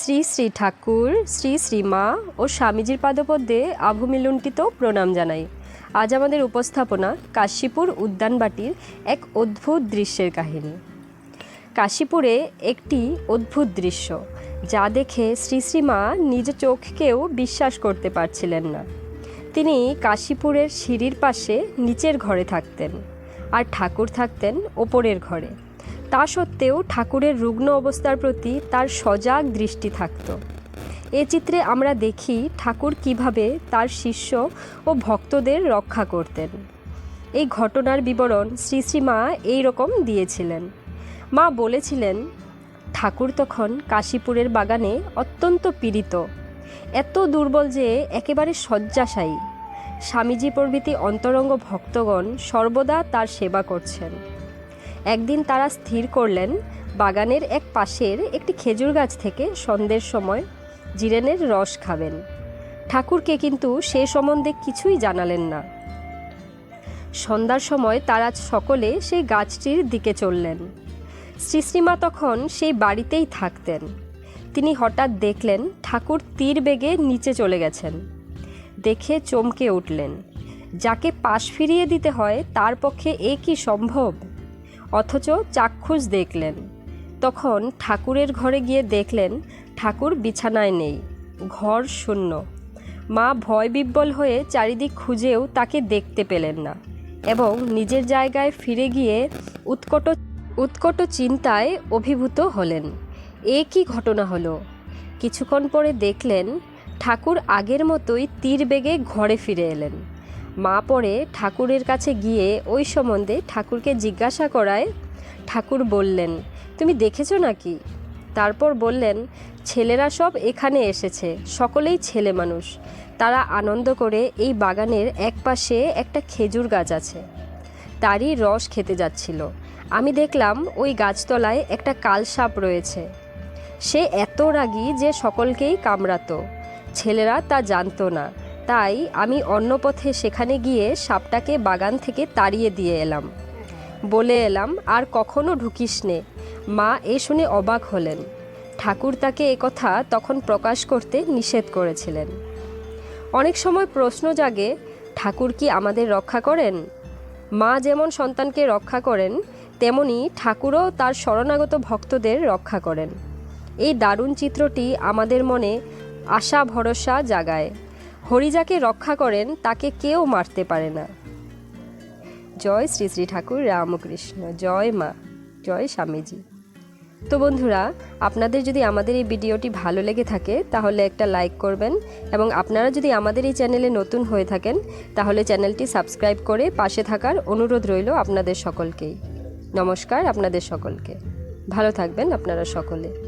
শ্রী শ্রী ঠাকুর, শ্রী শ্রী মা ও স্বামীজির পাদপদ্মে আভূমিলুণ্ঠিত প্রণাম জানাই। আজ আমাদের উপস্থাপনা কাশীপুর উদ্যানবাটির এক অদ্ভুত দৃশ্যের কাহিনী। কাশীপুরে একটি অদ্ভুত দৃশ্য, যা দেখে শ্রী শ্রীমা নিজ চোখকেও বিশ্বাস করতে পারছিলেন না। তিনি কাশীপুরের সিঁড়ির পাশে নিচের ঘরে থাকতেন। আর ঠাকুর থাকতেন ওপরের ঘরে। তা সত্ত্বেও ঠাকুরের রুগ্ন অবস্থার প্রতি তার সজাগ দৃষ্টি থাকত। এ চিত্রে আমরা দেখি ঠাকুর কীভাবে তার শিষ্য ও ভক্তদের রক্ষা করতেন। এই ঘটনার বিবরণ শ্রী শ্রীমা এই রকম দিয়েছিলেন। মা বলেছিলেন, ঠাকুর তখন কাশীপুরের বাগানে অত্যন্ত পীড়িত। এত দুর্বল যে একেবারে শয্যাশায়ী। স্বামীজি প্রভৃতি অন্তরঙ্গ ভক্তগণ সর্বদা তার সেবা করছেন। একদিন তারা স্থির করলেন, বাগানের এক পাশের একটি খেজুর গাছ থেকে সন্ধ্যের সময় জিরেনের রস খাবেন। ঠাকুরকে কিন্তু সে সম্বন্ধে কিছুই জানালেন না। সন্ধ্যার সময় তারা সকলে সেই গাছটির দিকে চললেন। শ্রীশ্রীমা তখন সেই বাড়িতেই থাকতেন। তিনি হঠাৎ দেখলেন ঠাকুর তীর বেগে নিচে চলে গেছেন। দেখে চমকে উঠলেন। যাকে পাশ ফিরিয়ে দিতে হয়, তার পক্ষে এ কি সম্ভব? অথচ চাক্ষুষ দেখলেন। তখন ঠাকুরের ঘরে গিয়ে দেখলেন, ঠাকুর বিছানায় নেই, ঘর শূন্য। মা ভয় বিব্বল হয়ে চারিদিক খুঁজেও তাকে দেখতে পেলেন না এবং নিজের জায়গায় ফিরে গিয়ে উৎকট উৎকট চিন্তায় অভিভূত হলেন। এ কি ঘটনা হলো? কিছুক্ষণ পরে দেখলেন ঠাকুর আগের মতোই তীর বেগে ঘরে ফিরে এলেন। মা পরে ঠাকুরের কাছে গিয়ে ওই সম্বন্ধে ঠাকুরকে জিজ্ঞাসা করায়, ঠাকুর বললেন, তুমি দেখেছ নাকি? তারপর বললেন, ছেলেরা সব এখানে এসেছে, সকলেই ছেলে মানুষ। তারা আনন্দ করে এই বাগানের এক পাশে একটা খেজুর গাছ আছে। তারই রস খেতে যাচ্ছিল। আমি দেখলাম ওই গাছতলায় একটা কালসাপ রয়েছে। সে এত রাগী যে সকলকেই কামড়াতো। ছেলেরা তা জানতো না। তাই আমি অন্য পথে সেখানে গিয়ে সাপটাকে বাগান থেকে তাড়িয়ে দিয়ে এলাম। বলে এলাম, আর কখনো ঢুকিস নে। মা এ শুনে অবাক হলেন। ঠাকুর তাকে একথা তখন প্রকাশ করতে নিষেধ করেছিলেন। অনেক সময় প্রশ্ন জাগে, ঠাকুর কি আমাদের রক্ষা করেন? মা যেমন সন্তানকে রক্ষা করেন, তেমনি ঠাকুরও তার শরণাগত ভক্তদের রক্ষা করেন। এই দারুণ চিত্রটি আমাদের মনে আশা ভরসা জাগায়। হরিজাকে রক্ষা করেন, তাকে কেউ মারতে পারে না। জয় শ্রী শ্রী ঠাকুর রামকৃষ্ণ, জয় মা, জয় স্বামীজি। তো বন্ধুরা, আপনাদের যদি আমাদের এই ভিডিওটি ভালো লেগে থাকে, তাহলে একটা লাইক করবেন এবং আপনারা যদি আমাদের এই চ্যানেলে নতুন হয়ে থাকেন, তাহলে চ্যানেলটি সাবস্ক্রাইব করে পাশে থাকার অনুরোধ রইল আপনাদের সকলকেই। নমস্কার আপনাদের সকলকে। ভালো থাকবেন আপনারা সকলে।